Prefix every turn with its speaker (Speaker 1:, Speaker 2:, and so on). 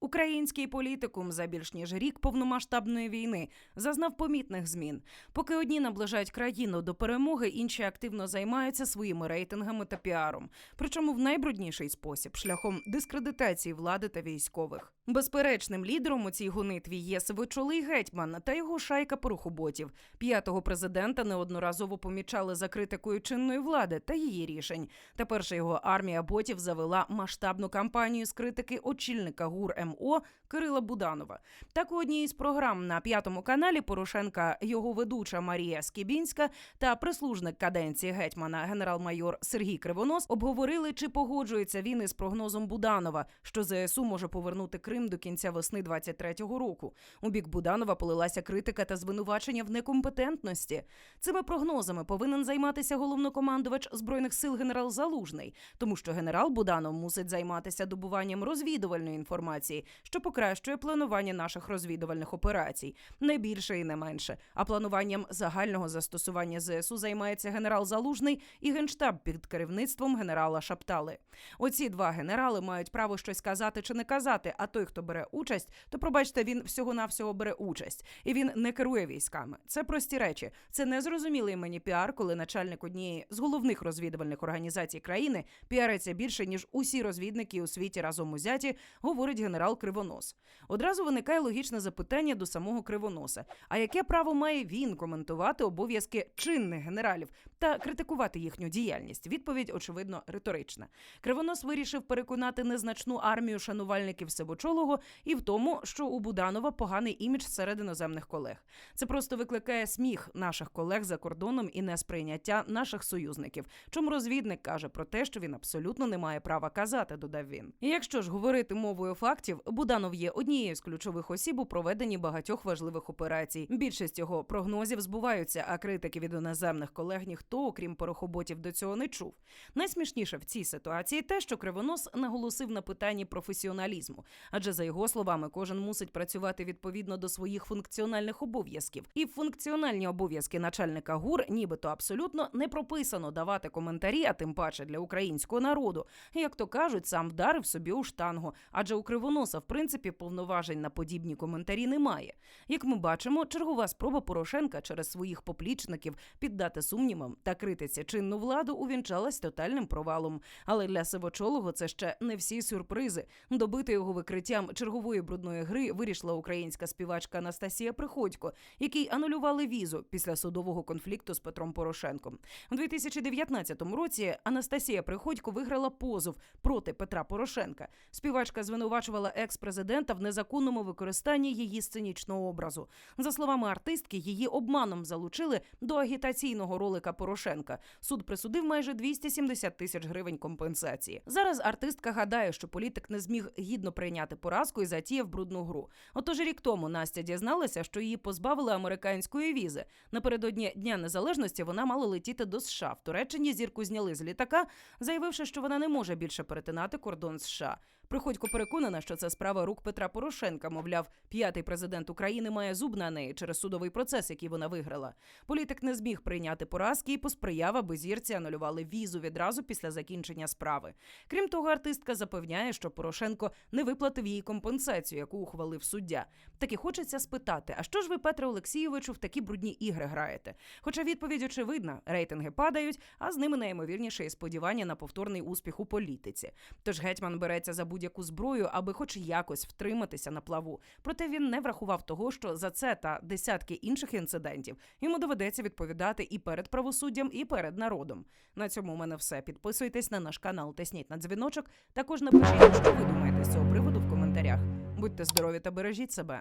Speaker 1: Український політикум за більш ніж рік повномасштабної війни зазнав помітних змін. Поки одні наближають країну до перемоги, інші активно займаються своїми рейтингами та піаром. Причому в найбрудніший спосіб шляхом дискредитації влади та військових. Безперечним лідером у цій гонитві є сивочолий гетьман та його шайка порохоботів. П'ятого президента неодноразово помічали за критикою чинної влади та її рішень. Тепер же його армія ботів завела масштабну кампанію з критики очільника ГУР МО Кирила Буданова. Так у одній із програм на п'ятому каналі Порошенка його ведуча Марія Скібінська та прислужник каденції гетьмана генерал-майор Сергій Кривонос обговорили, чи погоджується він із прогнозом Буданова, що ЗСУ може повернути Крим до кінця весни 23-го року. У бік Буданова полилася критика та звинувачення в некомпетентності. Цими прогнозами повинен займатися головнокомандувач збройних сил генерал Залужний, тому що генерал Буданов мусить займатися добуванням розвідувальної інформації, що покращує планування наших розвідувальних операцій, не більше і не менше. А плануванням загального застосування ЗСУ займається генерал Залужний і генштаб під керівництвом генерала Шаптали. Оці два генерали мають право щось казати чи не казати. А той, хто бере участь, то пробачте, він всього навсього бере участь, і він не керує військами. Це прості речі. Це незрозумілий мені піар, коли начальник однієї з головних розвідувальних організацій країни піариться більше ніж усі розвідники у світі разом узяті, говорить генерал Кривонос. Одразу виникає логічне запитання до самого Кривоноса: а яке право має він коментувати обов'язки чинних генералів та критикувати їхню діяльність? Відповідь очевидно риторична. Кривонос вирішив переконати незначну армію шанувальників Сивочолого і в тому, що у Буданова поганий імідж серед іноземних колег. Це просто викликає сміх наших колег за кордоном і несприйняття наших союзників. Чому розвідник каже про те, що він абсолютно не має права казати, додав він. І якщо ж говорити мовою фактів, Буданов є однією з ключових осіб у проведенні багатьох важливих операцій. Більшість його прогнозів збуваються, а критики від іноземних колег ніхто, окрім порохоботів, до цього не чув. Найсмішніше в цій ситуації те, що Кривонос наголосив на питанні професіоналізму, адже за його словами, кожен мусить працювати відповідно до своїх функціональних обов'язків. І функціональні обов'язки начальника ГУР, нібито абсолютно не прописано давати коментарі, а тим паче для українського народу. Як то кажуть, сам вдарив собі у штангу, адже у Кривоноса, в принципі, повноважень на подібні коментарі немає. Як ми бачимо, чергова спроба Порошенка через своїх поплічників піддати сумнівам та критиці чинну владу увінчалась тотальним провалом. Але для Сивочолого це ще не всі сюрпризи. Добити його викриттям чергової брудної гри вирішила українська співачка Анастасія Приходько, якій анулювали візу після судового конфлікту з Петром Порошенком. У 2019 році Анастасія Приходько виграла позов проти Петра Порошенка. Співачка звинувачувала екс-президента в незаконному використанні її сценічного образу. За словами артистки, її обманом залучили до агітаційного ролика Порошенка. Суд присудив майже 270 тисяч гривень компенсації. Зараз артистка гадає, що політик не зміг гідно прийняти поразку і затіяв брудну гру. Отож рік тому Настя дізналася, що її позбавили американської візи. Напередодні Дня Незалежності вона мала летіти до США. В Туреччині зірку зняли з літака, заявивши, що вона не може більше перетинати кордон США. Приходько переконана, що це справа рук Петра Порошенка. Мовляв, п'ятий президент України має зуб на неї через судовий процес, який вона виграла. Політик не зміг прийняти поразки і посприяв, аби зірці анулювали візу відразу після закінчення справи. Крім того, артистка запевняє, що Порошенко не виплатив їй компенсацію, яку ухвалив суддя. Так і хочеться спитати: а що ж ви, Петре Олексійовичу, в такі брудні ігри граєте? Хоча відповідь очевидна: рейтинги падають, а з ними найімовірніше і сподівання на повторний успіх у політиці. Тож гетьман береться за будь-яку зброю, аби хоч якось втриматися на плаву. Проте він не врахував того, що за це та десятки інших інцидентів йому доведеться відповідати і перед правосуддям, і перед народом. На цьому у мене все. Підписуйтесь на наш канал, тисніть на дзвіночок. Також напишіть, що ви думаєте з цього приводу в коментарях. Будьте здорові та бережіть себе.